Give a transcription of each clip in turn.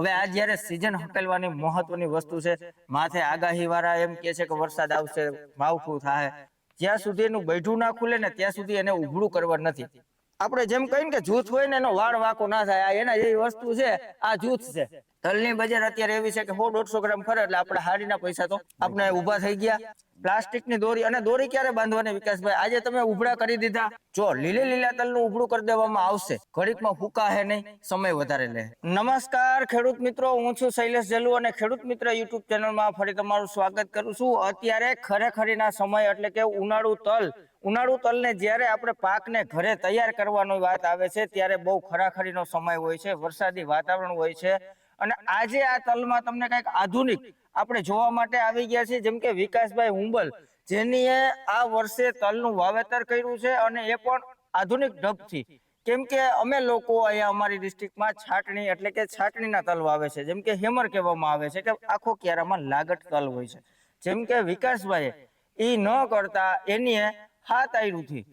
હવે આ જયારે સિઝન હકેલવાની મહત્વની વસ્તુ છે, માથે આગાહી વાળા એમ કે છે કે વરસાદ આવશે, માવઠું થાય જ્યાં સુધી એનું બૈઠું ના ખુલે ને ત્યાં સુધી એને ઉભળું કરવા નથી. આપણે જેમ કહીને કે જૂથ હોય ને એનો વાળ વાકો ના થાય એના જેવી વસ્તુ છે, આ જૂથ છે. તલની બજાર અત્યારે એવી છે કે સો દોઢસો ગ્રામ ખરે એટલે આપણે હારીના પૈસા તો આપણે ઊભા થઈ ગયા. પ્લાસ્ટિકની દોરી અને દોરી ક્યારે બાંધવાની વિકાસભાઈ? આજે તમે ઉભડા કરી દીધા. જો લીલે લીલા તલનું ઉભડું કરી દેવામાં આવશે. ઘડીકમાં ફૂકા હે નહીં, સમય વધારે લે. નમસ્કાર ખેડૂત મિત્રો, હું છું શૈલેષ જલુ અને ખેડૂત મિત્ર યુટ્યુબ ચેનલમાં ફરી તમારું સ્વાગત કરું છું. અત્યારે ખરેખરીના સમય એટલે કે ઉનાળુ તલ. ઉનાળુ તલને જ્યારે આપણે પાકને ઘરે તૈયાર કરવાની વાત આવે છે, ત્યારે બહુ ખરાખરીનો સમય હોય છે, વરસાદી વાતાવરણ હોય છે. અને આજે આ તલમાં તમને કંઈક આધુનિક આપણે જોવા માટે આવી ગયા છે જેમ કે વિકાસભાઈ હુંબલ જેની આ વર્ષે તલનું વાવેતર કર્યું છે અને એ પણ આધુનિક ઢબથી. કેમ કે અમે લોકો અહીંયા અમારી ડિસ્ટ્રિક્ટમાં છાટણી એટલે કે છાટણીના તલ વાવે છે. જેમ કે હેમર કહેવામાં આવે છે કે આખો ક્યારામાં લાગટ તલ હોય છે. જેમ કે વિકાસભાઈ એ ન કરતા એની હાથ આયરુંથી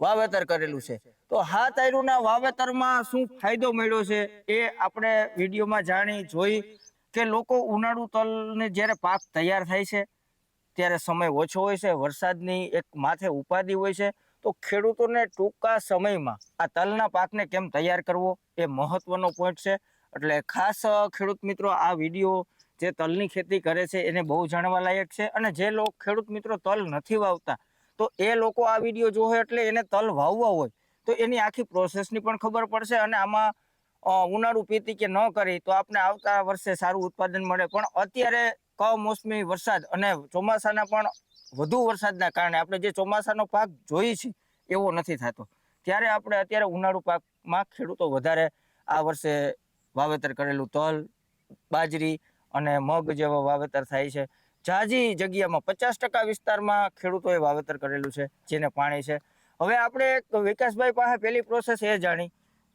વાવેતર કરેલું છે. તો હાથ આયરુંના વાવેતરમાં શું ફાયદો મળ્યો છે એ આપણે વિડીયોમાં જાણી, જોઈ કે લોકો ઉનાળુ તલને જ્યારે પાક તૈયાર થાય છે, ત્યારે સમય ઓછો હોય છે, વરસાદની એક માથે ઉપાધિ હોય છે, તો ખેડૂતોને ટૂંકા સમયમાં આ તલના પાકને કેમ તૈયાર કરવો એ મહત્વનો પોઈન્ટ છે. એટલે ખાસ ખેડૂત મિત્રો, આ વીડિયો જે તલની ખેતી કરે છે એને બહુ જાણવા લાયક છે અને જે લોકો ખેડૂત મિત્રો તલ નથી વાવતા તો એ લોકો આ વીડિયો જોવે એટલે એને તલ વાવવા હોય. તો એની આખી પ્રોસેસની પણ ખબર પડશે અને આમાં ઉનાળુ પીતી કે ન કરી તો આપણે આવતા વર્ષે સારું ઉત્પાદન મળે. પણ અત્યારે કમોસમી વરસાદ અને ચોમાસાના પણ વધુ વરસાદના કારણે આપણે જે ચોમાસાનો પાક જોઈએ છે, એવો નથી થતો. ત્યારે આપણે અત્યારે ઉનાળુ પાકમાં ખેડૂતો વધારે આ વર્ષે વાવેતર કરેલું તલ, બાજરી અને મગ જેવા વાવેતર થાય છે. જાજી જગ્યામાં પચાસ ટકા વિસ્તારમાં ખેડૂતોએ વાવેતર કરેલું છે જેને પાણી છે. હવે આપણે વિકાસભાઈ પાસે પહેલી પ્રોસેસ એ જાણી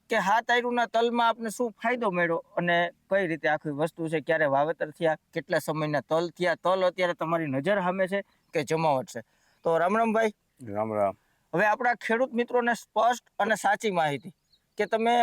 કે હાથ આયરુના તલમાં આપણે શું ફાયદો મળ્યો અને કઈ રીતે આખી વસ્તુ છે ક્યારે વાવેતર થયા કેટલા સમયના તલ થયા તલ અત્યારે તમારી નજર સામે છે કે જમાવટ છે? તો રામ રામભાઈ રામ રામ. હવે આપણા ખેડૂત મિત્રોને સ્પષ્ટ અને સાચી માહિતી કે તમે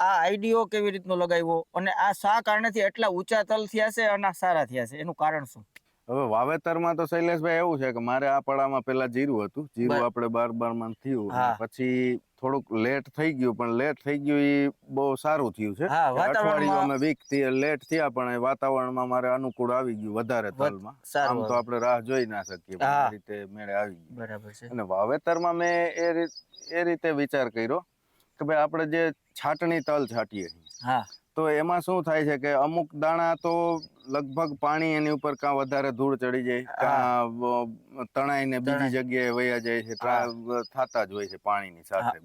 આ આઈડિયો કેવી રીતનો લગાવ્યો અને આ શા કારણેથી એટલા ઊંચા તલ થયા છે અને આ સારા થયા છે? એનું કારણ શું? હવે વાવેતરમાં તો શૈલેષભાઈ એવું છે કે મારે આ પડામાં પેલા જીરું હતું. જીરું. આપણે બાર બારમાં થયું પછી થોડુંક લેટ થઈ ગયું પણ લેટ થઈ ગયું એ બહુ સારું થયું છે. અઠવાડિયું અમે વીકથી લેટ થયા પણ એ વાતાવરણમાં મારે અનુકૂળ આવી ગયું વધારે વધ- તલમાં. આમ તો આપણે રાહ જોઈ ના શકીએ રીતે મેળે આવી ગયું. બરાબર છે. અને વાવેતરમાં મેં એ રીત એ રીતે વિચાર કર્યો કે ભાઈ આપણે જે છાટણી તલ છાંટીએ હા. તો એમાં શું થાય છે કે અમુક દાણા તો લગભગ પાણી એની ઉપર કાં વધારે ધૂળ ચડી જાય કાં તણાઈને બીજી જગ્યાએ વયા જાય છે થતા જ હોય છે પાણીની સાથે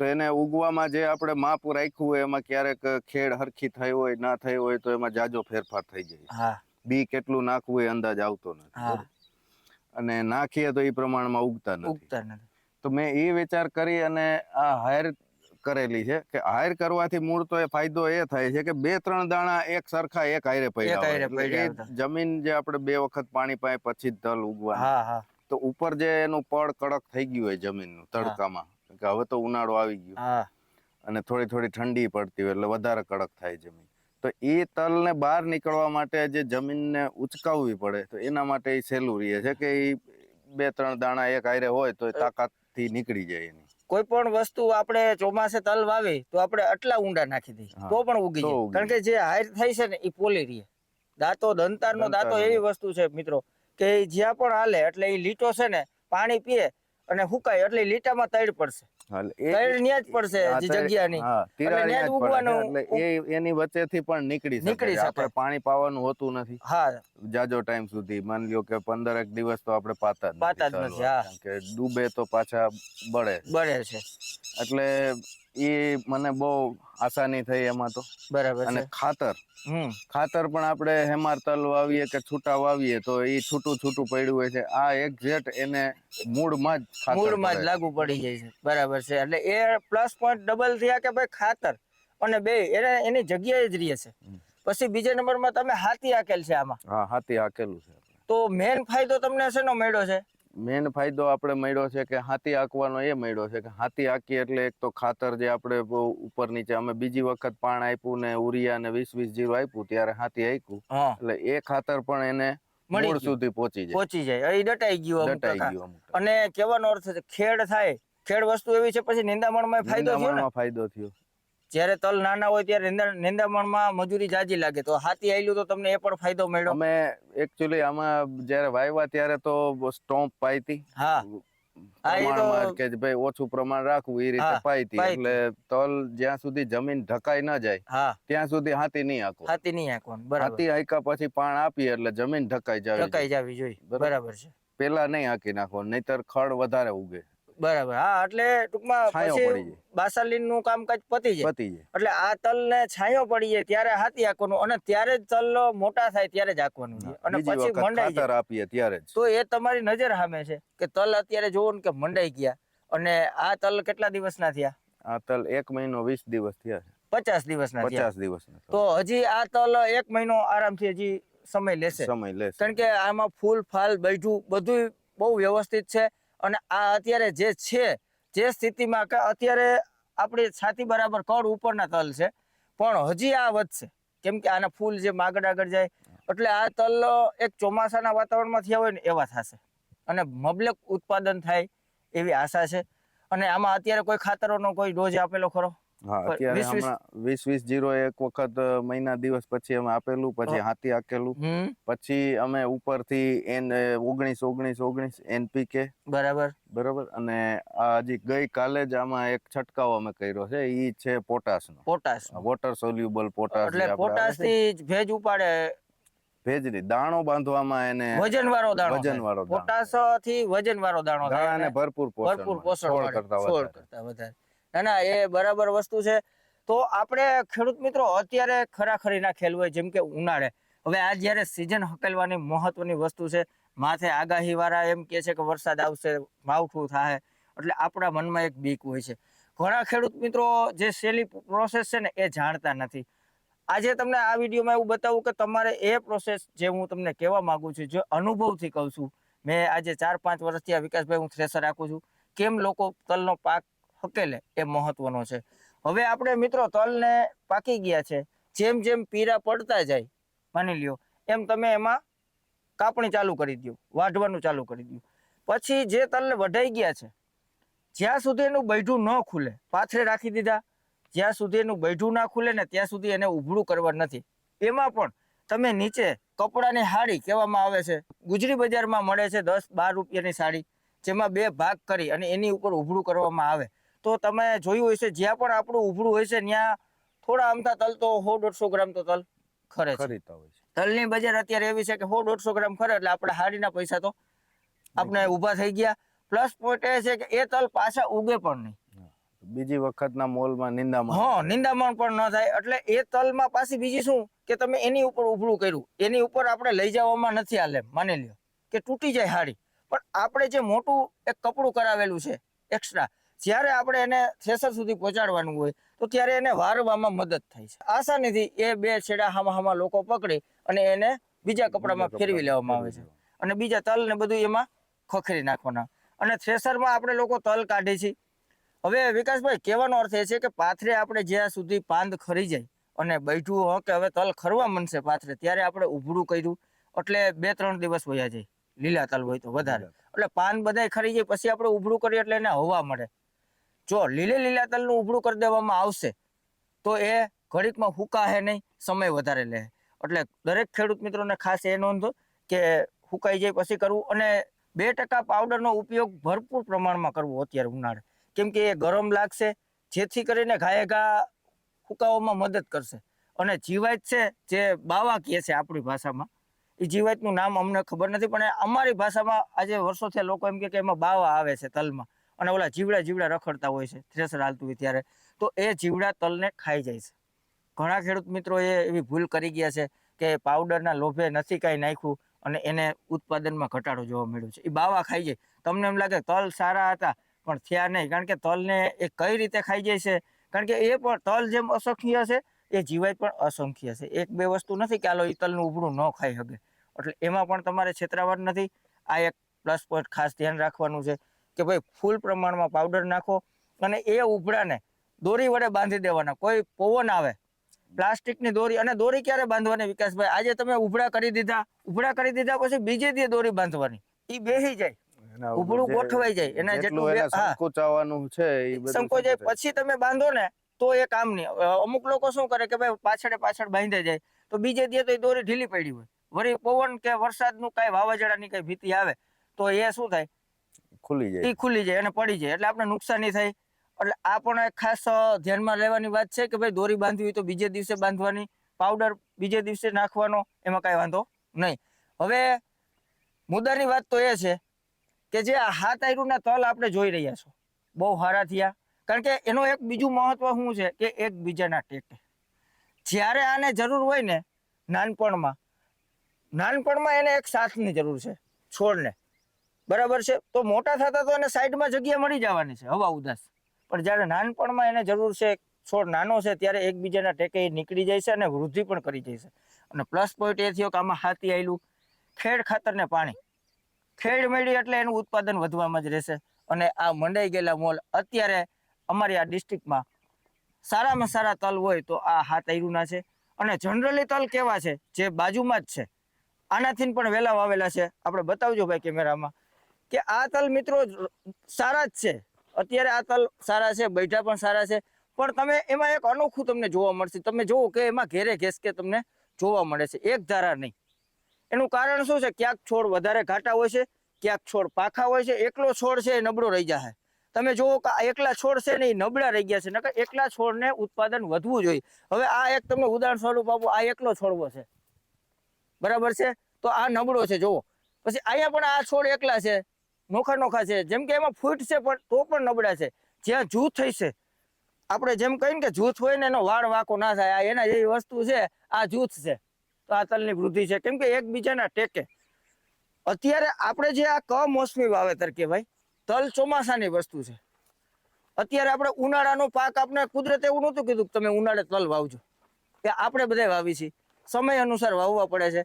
તો એને ઉગવામાં જે આપણે માપ રાખ્યું હોય એમાં ક્યારેક ખેડ હરખી થઈ હોય ના થઈ હોય તો એમાં જાજો ફેરફાર થઈ જાય બી કેટલું નાખવું એ અંદાજ આવતો નથી અને નાખીએ તો એ પ્રમાણમાં ઉગતા નથી. ઉગતા નથી. તો મેં એ વિચાર કરી અને આ હાયર કરેલી છે કે હાયર કરવાથી મૂળ તો એ ફાયદો એ થાય છે કે બે ત્રણ દાણા એક સરખા એક હાયરે પડ્યા. જમીન જે આપણે બે વખત પાણી પાય પછી જ તલ હા તો ઉપર જે એનું પડ કડક થઈ ગયું હોય જમીનનું તડકામાં કે હવે તો ઉનાળો આવી ગયો. અને થોડી થોડી ઠંડી પડતી હોય એટલે વધારે કડક થાય જમીન. તો એ તલને બહાર નીકળવા માટે જે જમીનને ઉચકાવવી પડે તો એના માટે એ સહેલું રહે છે કે એ બે ત્રણ દાણા એક હાયરે હોય તો એ તાકાતથી નીકળી જાય એની. કોઈ પણ વસ્તુ આપણે ચોમાસે તલ વાવી તો આપણે આટલા ઊંડા નાખી દઈએ. તો પણ ઉગી જાય. કારણ કે જે હાયર થઈ છે ને એ પોલી રહે. દાંતો દંતારનો દાંતો એવી વસ્તુ છે મિત્રો કે જ્યાં પણ હાલે એટલે એ લીટો છે ને પાણી પીએ અને હુકાય એટલે લીટામાં તૈડ પડશે. પણ નીકળી નીકળી છે. પાણી પાવાનું હોતું નથી. જાજો ટાઈમ સુધી. માની લ્યો કે પંદર એક દિવસ તો આપણે પાતા પાતા જ નથી, ડૂબે તો પાછા બળે. બળે છે. એટલે એ મને બહુ આસાની થઈ એમાં તો. બરાબર અને ખાતર. હમ. ખાતર પણ આપણે હેમાર તલ વાવીએ કે છૂટા વાવીએ તો એ છૂટું છૂટું પડ્યું હોય છે. આ એક્ઝેક્ટ એને મૂળમાં જ મૂળમાં જ લાગુ પડી જાય છે. બરાબર છે. એટલે એ પ્લસ પોઈન્ટ ડબલ થયા કે ભાઈ ખાતર અને બે એને એની જગ્યાએ જ રહે છે. પછી બીજા નંબરમાં તમે હાથી આકેલ છે આમાં. હા હાથી હાકેલું છે. તો મેન ફાયદો તમને શેનો મળ્યો છે? મેન ફાયદો આપણે મળ્યો છે કે હાથી આંકવાનો એ મળ્યો છે કે હાથી આંકી એટલે એક તો ખાતર જે આપણે ઉપર નીચે અમે બીજી વખત પાણ આપ્યું ને ઉરિયા ને વીસ વીસ જીરો આપ્યું ત્યારે હાથી આંક્યું એટલે એ ખાતર પણ એને મળી સુધી પહોંચી જાય. પહોંચી જાય. એ દટાઈ ગયું દટાઈ ગયું અને કહેવાનો અર્થ છે ખેડ થાય. ખેડ વસ્તુ એવી છે પછી નિંદામણમાં ફાયદો થયો ફાયદો થયો. જ્યારે તલ નાના હોય ત્યારે નિંદામણમાં મજૂરી જાજી લાગે. તો હાથી આયલું તો તમને એ પણ ફાયદો મળ્યો? અમે એકચ્યુઅલી આમાં જ્યારે વાવ્યા ત્યારે તો સ્ટોમ્પ પાઈતી હા. કે ભાઈ ઓછું પ્રમાણ રાખવું એ રીતે હા, પાઈ હતી પાઈ હતી. એટલે તલ જ્યાં સુધી જમીન ઢકાઈ ન જાય ત્યાં સુધી હાથી નહીં હાથી નહીં બરાબર. હાથી આંક્યા પછી પાણ આપીએ એટલે જમીન ઢકાઈ જાય ટકાઈ જવી જોઈએ. બરાબર. બરાબર છે. પેલા નહીં આંકી નાખવાનું નહીતર ખડ વધારે ઉગે. બરાબર. હા એટલે ટૂંકમાં પછી બાસાલીનનું કામકાજ પતી જાય. પતી જાય. એટલે આ તલ ને છાંયો પડી જાય ત્યારે હાથી આંકવાનું અને ત્યારે જ તલ મોટા થાય ત્યારે જ આંકવાનું અને પછી મંડાઈ જાય. આપીએ ત્યારે તો એ તમારી નજર સામે છે કે તલ અત્યારે જોવો ને કે મંડાઈ ગયા. અને આ તલ કેટલા દિવસના થયા? આ તલ એક મહિનો વીસ દિવસ થયા છે. પચાસ દિવસના પચાસ દિવસ તો હજી આ તલ એક મહિનો આરામથી હજી સમય લેશે. સમય લેશે. કારણ કે આમાં ફૂલ ફાલ બેઠું બધું બહુ વ્યવસ્થિત છે. અને આ અત્યારે જે છે, જે સ્થિતિમાં અત્યારે આપણી છાતી બરાબર કળ ઉપરના તલ છે. પણ હજી આ વધશે. કેમ કે આના ફૂલ જે માગડ આગળ જાય, એટલે આ તલ એક ચોમાસાના વાતાવરણમાં થયા હોય ને એવા થશે. અને મબલક ઉત્પાદન થાય એવી આશા છે. અને આમાં અત્યારે કોઈ ખાતરોનો કોઈ ડોઝ આપેલો ખરો? હા અત્યારે હમણાં વીસ વીસ જીરો એક વખત મહિના દિવસ પછી અમે આપેલું પછી હાથી આકેલું. પછી અમે ઉપરથી એન ઓગણીસ ઓગણીસ ઓગણીસ એનપીકે. બરાબર. બરાબર? અને હજી ગઈ કાલે જ આમાં એક છટકાવ અમે કર્યો છે ઈ છે પોટાશ નો પોટાશ વોટર સોલ્યુબલ પોટાશ એટલે પોટાશથી ભેજ ઉપાડે. ભેજની દાણો બાંધવામાં એને વજન વાળો દાણો વજન વાળો પોટાશથી વજન વાળો દાણો દાણાને ભરપૂર પોષણ ભરપૂર પોષણ કરતા વધારે. ના, એ બરાબર વસ્તુ છે. તો આપણે ખેડૂત મિત્રો અત્યારે ખરાખરીના ખેલ હોય, જેમ કે ઉનાળે. હવે આ જ્યારે સિઝન હકેલવાની મહત્વની વસ્તુ છે, માથે આગાહી વાળા એમ કે છે કે વરસાદ આવશે, માવઠું થાય એટલે આપણા મનમાં એક બીક હોય છે. ઘણા ખેડૂત મિત્રો જે સેલી પ્રોસેસ છે ને, એ જાણતા નથી. આજે તમને આ વિડીયોમાં એવું બતાવું કે તમારે એ પ્રોસેસ જે હું તમને કહેવા માગું છું, જે અનુભવથી કહું છું. મેં આજે ચાર પાંચ વર્ષથી આ વિકાસભાઈ હું થ્રેસર રાખું છું. કેમ લોકો તલનો પાક હકેલે એ મહત્વનો છે. હવે આપણે મિત્રો તલને પાકી ગયા છે. જેમ જેમ પીરા પડતા જાય, માની લ્યો, એમ તમે એમાં કાપણી ચાલુ કરી દો વાઢવાનું ચાલુ કરી દો પછી જે તલને વઢાઈ ગયા છે, જ્યાં સુધી એનું બૈઠું ન ખુલે, પાથરે રાખી દીધા, જ્યાં સુધી એનું બૈઠું ના ખુલે ને ત્યાં સુધી એને ઉભળું કરવા નથી. એમાં પણ તમે નીચે કપડાની હાડી કહેવામાં આવે છે, ગુજરી બજારમાં મળે છે દસ બાર રૂપિયાની સાડી, જેમાં બે ભાગ કરી અને એની ઉપર ઉભળું કરવામાં આવે. તો તમે જોયું હશે જ્યાં પણ આપણું ઉભળું હોય છે ત્યાં થોડા અમથા તલ તો સો દોઢસો ગ્રામ તો તલ ખરે ખરીદતા હોય છે. તલની બજાર અત્યારે એવી છે કે સો દોઢસો ગ્રામ ખરે એટલે આપણે હાડીના પૈસા તો આપણે ઊભા થઈ ગયા. પ્લસ પોઈન્ટ એ છે કે એ તલ પાછા ઉગે પણ નહીં. બીજી વખતના મોલમાં નિંદામણ. હા નિંદામણ પણ ન થાય એટલે એ તલમાં પાછી બીજી શું કે તમે એની ઉપર ઉભળું કર્યું. એની ઉપર આપણે લઈ જવામાં નથી હાલે માની લ્યો. કે તૂટી જાય હાડી પણ આપણે જે મોટું એક કપડું કરાવેલું છે એક્સ્ટ્રા જ્યારે આપણે એને થ્રેસર સુધી પહોંચાડવાનું હોય તો ત્યારે એને વારવામાં મદદ થાય છે. આસાનીથી એ બે છેડા હામા હામા લોકો પકડી અને એને બીજા કપડામાં ફેરવી લેવામાં આવે છે. અને બીજા તલ ને બધું એમાં ખખરી નાખવાના. અને થ્રેસરમાં આપણે લોકો તલ કાઢીએ છીએ હવે વિકાસભાઈ કહેવાનો અર્થ એ છે કે પાથરે આપણે જ્યાં સુધી પાંદ ખરી જાય અને બેઠું હો કે હવે તલ ખરવા મનશે પાથરે ત્યારે આપણે ઉભરું કર્યું. એટલે બે ત્રણ દિવસ વયા જાય. લીલા તલ હોય તો વધારે. એટલે પાન બધાય ખરી જાય પછી આપણે ઉભરું કરીએ એટલે એને હવા મળે. જો લીલે લીલા તલનું ઉભળું કરી દેવામાં આવશે, તો એ ઘડીકમાં હુકાશે નહીં, સમય વધારે લે એટલે દરેક ખેડૂત મિત્રોને ખાસ એ નોંધો કે હુકાઈ જાય પછી કરવું અને બે ટકા પાવડરનો ઉપયોગ ભરપૂર પ્રમાણમાં કરવો અત્યારે ઉનાળે. કેમ કે એ ગરમ લાગશે, જેથી કરીને ઘાએ ઘા હુકાવામાં મદદ કરશે. અને જીવાત છે, જે બાવા કહે છે આપણી ભાષામાં, એ જીવાતનું નામ અમને ખબર નથી, પણ અમારી ભાષામાં આજે વર્ષોથી લોકો એમ કે એમાં બાવા આવે છે તલમાં. અને ઓલા જીવડા જીવડા રખડતા હોય છે, થ્રેસર હાલતું હોય ત્યારે. તો એ જીવડા તલને ખાઈ જાય છે. ઘણા ખેડૂત મિત્રો એ એવી ભૂલ કરી ગયા છે કે પાવડરના લોભે નથી કાંઈ નાખ્યું અને એને ઉત્પાદનમાં ઘટાડો જોવા મળ્યો છે. એ બાવા ખાઈ જાય. તમને એમ લાગે તલ સારા હતા, પણ થયા નહીં. કારણ કે તલને એ કઈ રીતે ખાઈ જાય છે? કારણ કે એ પણ તલ જેમ અસંખ્ય છે, એ જીવાય પણ અસંખ્ય છે. એક બે વસ્તુ નથી કે આલો એ તલનું ઉભળું ન ખાઈ શકે. એટલે એમાં પણ તમારે છેતરાવટ નથી. આ એક પ્લસ પોઈન્ટ ખાસ ધ્યાન રાખવાનું છે. કે ભાઈ ફૂલ પ્રમાણમાં પાવડર નાખો અને એ ઉભરાને દોરી વડે બાંધી દેવાના. કોઈ પવન આવે પ્લાસ્ટિકની દોરી અને દોરી ક્યારે બાંધવાની વિકાસભાઈ? આજે તમે ઉભરા કરી દીધા ઉભરા કરી દીધા પછી બીજે દી દોરી બાંધવાની. એ બેસી જાય. એના ગોઠવાઈ જાય. એના જેટલું. સંકોચાવાનું છે સંકોચાય. પછી તમે બાંધો ને તો એ કામ નહીં. અમુક લોકો શું કરે કે ભાઈ પાછળ પાછળ બાંધે જાય તો બીજે દે તો એ દોરી ઢીલી પડી હોય. વળી પવન કે વરસાદનું કાંઈ વાવાઝોડાની કઈ ભીતિ આવે તો એ શું થાય? ખુલી જાય. એ ખુલી જાય અને પડી જાય. એટલે આપણે નુકસાની થાય. એટલે આ પણ એક ખાસ ધ્યાનમાં લેવાની વાત છે કે ભાઈ દોરી બાંધવી હોય તો બીજે દિવસે બાંધવાની, પાવડર બીજે દિવસે નાખવાનો, એમાં કાંઈ વાંધો નહીં. હવે મુદ્દાની વાત તો એ છે કે જે આ હાથ આયરુના તલ આપણે જોઈ રહ્યા છો, બહુ સારા થયા. કારણ કે એનો એક બીજું મહત્વ શું છે કે એકબીજાના ટેકે જ્યારે આને જરૂર હોય ને નાનપણમાં નાનપણમાં એને એક સાથની જરૂર છે, છોડને. બરાબર છે? તો મોટા થતા તો એને સાઈડમાં જગ્યા મળી જવાની છે, હવા ઉદાસ. પણ જ્યારે નાનપણમાં એને જરૂર છે છોડ નાનો છે, ત્યારે એકબીજાના ટેકે નીકળી જાય છે અને વૃદ્ધિ પણ કરી જાય છે. અને પ્લસ પોઈન્ટ એ થયો કે આમાં હાથી આવેલું ખેડ ખાતર ને પાણી. ખેડ મળી એટલે એનું ઉત્પાદન વધવામાં જ રહેશે. અને આ મંડાઈ ગયેલા મોલ અત્યારે અમારી આ ડિસ્ટ્રિક્ટમાં સારામાં સારા તલ હોય તો આ હાથ આયરુના છે. અને જનરલી તલ કેવા છે? જે બાજુમાં જ છે. આનાથી પણ વહેલા વાવેલા છે. આપણે બતાવજો ભાઈ કેમેરામાં. કે આ તલ મિત્રો સારા જ છે. અત્યારે આ તલ સારા છે, બૈઠા પણ સારા છે. પણ તમે એમાં એક અનોખું તમને જોવા મળશે. તમે જુઓ કે એમાં ઘેરે ઘેસ કે તમને જોવા મળે છે. એક ધારા નહીં. એનું કારણ શું છે? ક્યાંક છોડ વધારે ઘાટા હોય છે, ક્યાંક છોડ પાખા હોય છે. એકલો છોડ છે એ નબળો રહી જાય તમે જુઓ કે એકલા છોડ છે ને એ નબળા રહી ગયા છે. નકર એકલા છોડને ઉત્પાદન વધવું જોઈએ. હવે આ એક તમને ઉદાહરણ સ્વરૂપ આપો. આ એકલો છોડવો છે. બરાબર છે? તો આ નબળો છે. જુઓ. પછી અહીંયા પણ આ છોડ એકલા છે. નોખા નોખા છે. જેમ કે એમાં ફૂટ છે, પણ તો પણ નબળા છે. જ્યાં જૂથ થઈ છે આપણે જેમ કહીએ કે જૂથ હોય ને એનો વાળ વાંકો ના થાય, આ એના જેવી વસ્તુ છે, આ જૂથ છે. તો આ તલની વૃદ્ધિ છે. કેમ કે એકબીજાના ટેકે. અત્યારે આપણે જે આ કમોસમી વાવેતર કહેવાય, તલ ચોમાસાની વસ્તુ છે. અત્યારે આપણે ઉનાળાનો પાક આપણે કુદરતે એવું નહોતું કીધું તમે ઉનાળે તલ વાવજો. કે આપણે બધા વાવી છીએ સમય અનુસાર વાવવા પડે છે.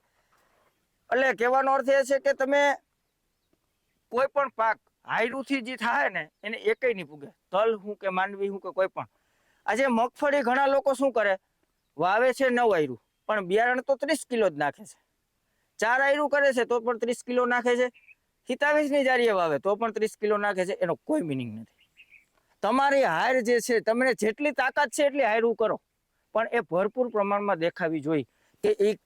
એટલે કહેવાનો અર્થ એ છે કે તમે કોઈ પણ પાક હાયરુથી જે થાય ને, એને એકેય નહીં પૂગે. તલ હું કે માંડવી હું કે કોઈ પણ આજે મગફળી ઘણા લોકો શું કરે? વાવે છે નવ આયરું, પણ બિયારણ તો ત્રીસ કિલો જ નાખે છે. ચાર આયરું કરે છે તો પણ ત્રીસ કિલો નાખે છે. હિતાવીસની જારીએ વાવે તો પણ ત્રીસ કિલો નાખે છે, એનો કોઈ મિનિંગ નથી. તમારી હાર જે છે, તમને જેટલી તાકાત છે એટલી હાયરું કરો. પણ એ ભરપૂર પ્રમાણમાં દેખાવી જોઈએ કે એ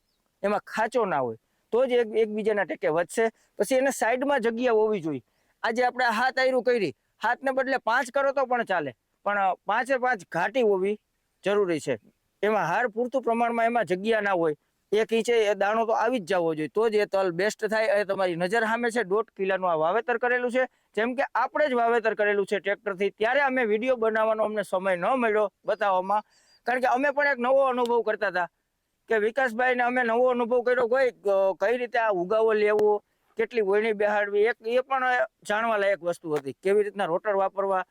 એમાં ખાચો ના હોય. તો જ એક એકબીજાના ટેકે વધશે. પછી એને સાઈડમાં જગ્યા હોવી જોઈએ. આજે આપણે હાથ આયરું કરી. હાથને બદલે પાંચ કરો તો પણ ચાલે. પણ પાંચે પાંચ ઘાટી હોવી જરૂરી છે. એમાં હાર પૂરતું પ્રમાણમાં એમાં જગ્યા ના હોય. એક ઇંચે એ દાણો તો આવી જ જવો જોઈએ. તો જ એ તલ બેસ્ટ થાય. એ તમારી નજર સામે છે. દોઢ કિલાનું આ વાવેતર કરેલું છે. જેમ કે આપણે જ વાવેતર કરેલું છે ટ્રેક્ટરથી. ત્યારે અમે વીડિયો બનાવવાનો અમને સમય ન મળ્યો બતાવવામાં. કારણ કે અમે પણ એક નવો અનુભવ કરતા હતા. કે વિકાસભાઈને અમે નવો અનુભવ કર્યો કોઈ કઈ રીતે આ ઉગાવો લેવો, કેટલી વોયણી બેહાડવી, એક, એ પણ જાણવા લાયક વસ્તુ હતી, કેવી રીતના રોટર વાપરવા.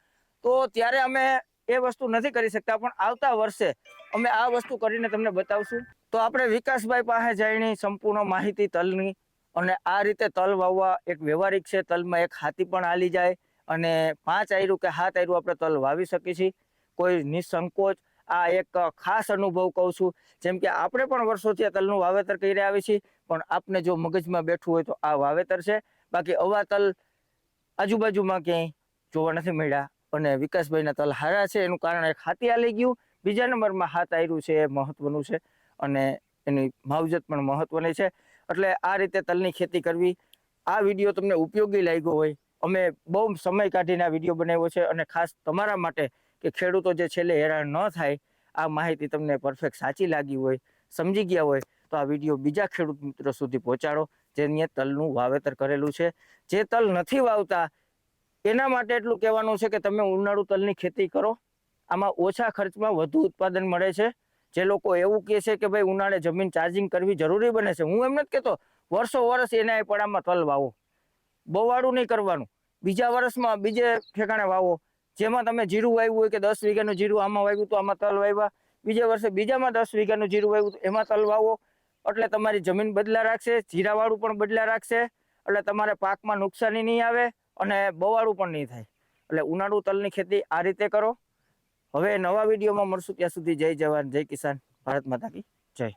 તો ત્યારે અમે એ વસ્તુ નથી કરી શકતા, પણ આવતા વર્ષે અમે આ વસ્તુ કરીને તમને બતાવશું. તો આપણે વિકાસભાઈ પાસે જઈને સંપૂર્ણ માહિતી તલની અને આ રીતે તલ વાવવા એક વ્યવહારિક છે, તલમાં એક હાથી પણ હાલી જાય અને પાંચ આયરું કે સાત આયરું આપણે તલ વાવી શકીએ છીએ. કોઈ નિસંકોચ આ એક ખાસ અનુભવ કહું છું. જેમ કે આપણે પણ વર્ષોથી આ તલનું વાવેતર કરી રહ્યા છીએ, પણ આપને જો મગજમાં બેઠું હોય તો આ વાવેતર છે. બાકી અવા તલ આજુબાજુમાં ક્યાંય જોવા નથી મળ્યા અને વિકાસભાઈના તલ હારા છે, એનું કારણ એક હાથી આલી ગયું. બીજા નંબરમાં હાથ આવ્યું છે, એ મહત્વનું છે અને એની માવજત પણ મહત્વની છે. એટલે આ રીતે તલની ખેતી કરવી, આ વીડિયો તમને ઉપયોગી લાગ્યો હોય, અમે બહુ સમય કાઢીને આ વીડિયો બનાવ્યો છે અને ખાસ તમારા માટે કે ખેડૂતો જે છેલ્લે હેરાન ન થાય, આ માહિતી તમને પરફેક્ટ સાચી લાગી હોય, સમજી ગયા હોય, તો આ વીડિયો બીજા ખેડૂત મિત્રો સુધી પહોંચાડો, જેની તલનું વાવેતર કરેલું છે. જે તલ નથી વાવતા, એના માટે એટલું કહેવાનું છે કે તમે ઉનાળુ તલની ખેતી કરો. આમાં ઓછા ખર્ચમાં વધુ ઉત્પાદન મળે છે. જે લોકો એવું કહે છે કે ભાઈ ઉનાળે જમીન ચાર્જિંગ કરવી જરૂરી બને છે. હું એમ નથી કહેતો, વર્ષો વર્ષ એના પડામાં તલ વાવો. બવાડું નહીં કરવાનું. બીજા વર્ષમાં બીજે ઠેકાણે વાવો. જેમાં તમે જીરું વાવ્યું હોય કે દસ વીઘાનું જીરું આમાં વાવ્યું તો આમાં તલ વાવ્યા. બીજા વર્ષે બીજામાં દસ વીઘાનું જીરું વાવ્યું એમાં તલ વાવો. એટલે તમારી જમીન બદલા રાખશે, જીરાવાળું પણ બદલા રાખશે. એટલે તમારે પાકમાં નુકસાની નહીં આવે અને બવાળું પણ નહીં થાય. એટલે ઉનાળુ તલની ખેતી આ રીતે કરો. હવે નવા વિડીયોમાં મળશું ત્યાં સુધી. જય જવાન, જય કિસાન. ભારત માતા કી જય.